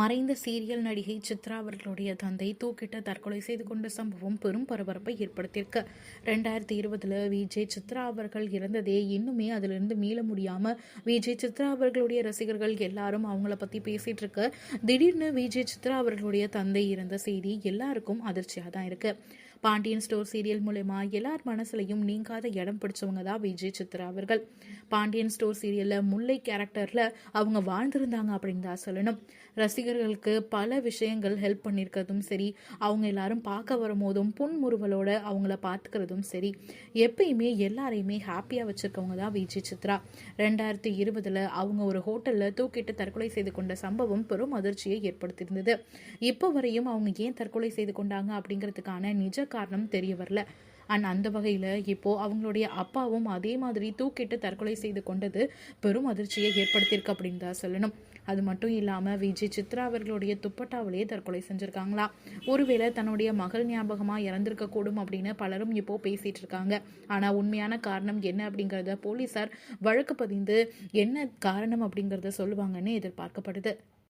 மறைந்த சீரியல் நடிகை சித்ரா அவர்களுடைய தந்தை தூக்கிட்டு தற்கொலை செய்து கொண்ட சம்பவம் பெரும் பரபரப்பை ஏற்படுத்தியிருக்கு. ரெண்டாயிரத்தி இருபதுல விஜய் சித்ரா அவர்கள் இறந்ததே இன்னுமே அதிலிருந்து மீள முடியாம விஜய் சித்ரா அவர்களுடைய ரசிகர்கள் எல்லாரும் அவங்கள பத்தி பேசிட்டு இருக்க. திடீர்னு விஜய் சித்ரா அவர்களுடைய தந்தை இறந்த செய்தி எல்லாருக்கும் அதிர்ச்சியா தான் இருக்கு. பாண்டியன் ஸ்டோர் சீரியல் மூலயமா எல்லார் மனசுலையும் நீங்காத இடம் பிடிச்சவங்க தான் விஜய் சித்ரா அவர்கள். பாண்டியன் ஸ்டோர் சீரியலில் முல்லை கேரக்டரில் அவங்க வாழ்ந்திருந்தாங்க அப்படின்னு தான் சொல்லணும். ரசிகர்களுக்கு பல விஷயங்கள் ஹெல்ப் பண்ணியிருக்கிறதும் சரி அவங்க எல்லாரும் பார்க்க வரும்போதும் புன்முறுவலோட அவங்கள பார்த்துக்கிறதும் சரி எப்பயுமே எல்லாரையுமே ஹாப்பியாக வச்சுருக்கவங்க தான் விஜய் சித்ரா. ரெண்டாயிரத்தி இருபதில் அவங்க ஒரு ஹோட்டலில் தூக்கிட்டு தற்கொலை செய்து கொண்ட சம்பவம் பெரும் அதிர்ச்சியை ஏற்படுத்தியிருந்தது. இப்போ வரையும் அவங்க ஏன் தற்கொலை செய்து கொண்டாங்க அப்படிங்கிறதுக்கான நிஜ காரணம் தெரிய வரல. அண்ட் அந்த வகையில் இப்போ அவங்களுடைய அப்பாவும் அதே மாதிரி தூக்கிட்டு தற்கொலை செய்து கொண்டது பெரும் அதிர்ச்சியை ஏற்படுத்தியிருக்கு அப்படின்னு தான் சொல்லணும். அது மட்டும் இல்லாமல் விஜய் சித்ரா அவர்களுடைய துப்பட்டாவிலேயே தற்கொலை செஞ்சுருக்காங்களா? ஒருவேளை தன்னுடைய மகள் ஞாபகமாக இறந்திருக்க கூடும் அப்படின்னு பலரும் இப்போ பேசிட்டு இருக்காங்க. ஆனால் உண்மையான காரணம் என்ன அப்படிங்கிறத போலீஸார் வழக்கு பதிந்து என்ன காரணம் அப்படிங்கிறத சொல்லுவாங்கன்னு எதிர்பார்க்கப்படுது.